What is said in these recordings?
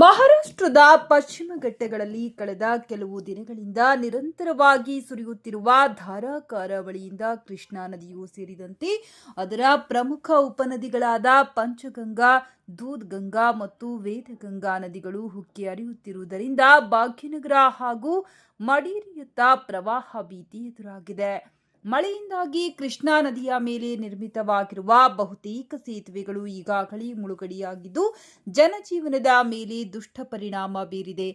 ಮಹಾರಾಷ್ಟ್ರದ ಪಶ್ಚಿಮ ಘಟ್ಟಗಳಲ್ಲಿ ಕಳೆದ ಕೆಲವು ದಿನಗಳಿಂದ ನಿರಂತರವಾಗಿ ಸುರಿಯುತ್ತಿರುವ ಧಾರಾಕಾರ ಮಳೆಯಿಂದ ಕೃಷ್ಣಾ ನದಿಯೂ ಸೇರಿದಂತೆ ಅದರ ಪ್ರಮುಖ ಉಪನದಿಗಳಾದ ಪಂಚಗಂಗಾ, ದೂದ್ಗಂಗಾ ಮತ್ತು ವೇದಗಂಗಾ ನದಿಗಳು ಹುಕ್ಕಿ ಹರಿಯುತ್ತಿರುವುದರಿಂದ ಭಾಗ್ಯನಗರ ಹಾಗೂ ಮಡಿರಿಯತ್ತ ಪ್ರವಾಹ ಭೀತಿ ಎದುರಾಗಿದೆ. ಮಳೆಯಿಂದಾಗಿ ಕೃಷ್ಣಾ ನದಿಯ ಮೇಲೆ ನಿರ್ಮಿತವಾಗಿರುವ ಬಹುತೇಕ ಸೇತುವೆಗಳು ಈಗಾಗಲೇ ಮುಳುಗಡೆಯಾಗಿದ್ದು ಜನಜೀವನದ ಮೇಲೆ ದುಷ್ಟ ಪರಿಣಾಮ ಬೀರಿದೆ.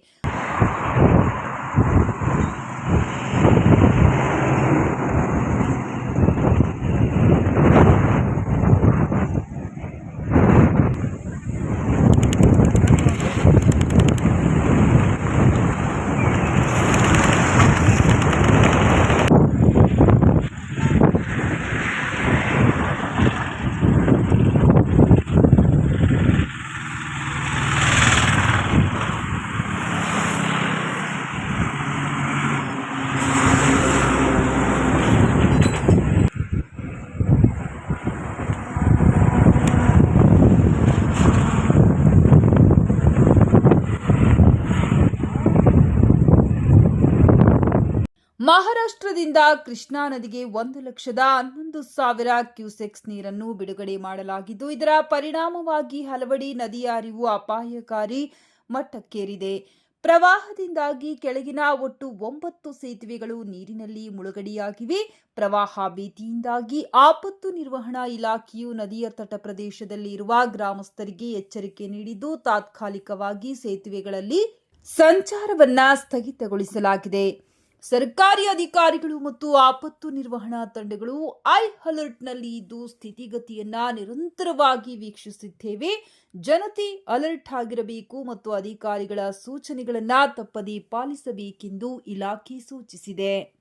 ಮಹಾರಾಷ್ಟ್ರದಿಂದ ಕೃಷ್ಣಾ ನದಿಗೆ ಒಂದು ಲಕ್ಷದ ಹನ್ನೊಂದು ಸಾವಿರ ಕ್ಯೂಸೆಕ್ಸ್ ನೀರನ್ನು ಬಿಡುಗಡೆ ಮಾಡಲಾಗಿದ್ದು, ಇದರ ಪರಿಣಾಮವಾಗಿ ಹಲವಡಿ ನದಿಯ ಹರಿವು ಅಪಾಯಕಾರಿ ಮಟ್ಟಕ್ಕೇರಿದೆ. ಪ್ರವಾಹದಿಂದಾಗಿ ಕೆಳಗಿನ ಒಟ್ಟು ಒಂಬತ್ತು ಸೇತುವೆಗಳು ನೀರಿನಲ್ಲಿ ಮುಳುಗಡೆಯಾಗಿವೆ. ಪ್ರವಾಹ ಭೀತಿಯಿಂದಾಗಿ ಆಪತ್ತು ನಿರ್ವಹಣಾ ಇಲಾಖೆಯು ನದಿಯ ತಟ ಪ್ರದೇಶದಲ್ಲಿ ಇರುವ ಗ್ರಾಮಸ್ಥರಿಗೆ ಎಚ್ಚರಿಕೆ ನೀಡಿದ್ದು, ತಾತ್ಕಾಲಿಕವಾಗಿ ಸೇತುವೆಗಳಲ್ಲಿ ಸಂಚಾರವನ್ನ ಸ್ಥಗಿತಗೊಳಿಸಲಾಗಿದೆ. ಸರ್ಕಾರಿ ಅಧಿಕಾರಿಗಳು ಮತ್ತು ಆಪತ್ತು ನಿರ್ವಹಣಾ ತಂಡಗಳು ಐ ಅಲರ್ಟ್ನಲ್ಲಿ ಇದ್ದು ಸ್ಥಿತಿಗತಿಯನ್ನ ನಿರಂತರವಾಗಿ ವೀಕ್ಷಿಸುತ್ತೇವೆ ಜನತೆ ಅಲರ್ಟ್ ಆಗಿರಬೇಕು ಮತ್ತು ಅಧಿಕಾರಿಗಳ ಸೂಚನೆಗಳನ್ನ ತಪ್ಪದೇ ಪಾಲಿಸಬೇಕೆಂದು ಇಲಾಖೆ ಸೂಚಿಸಿದೆ.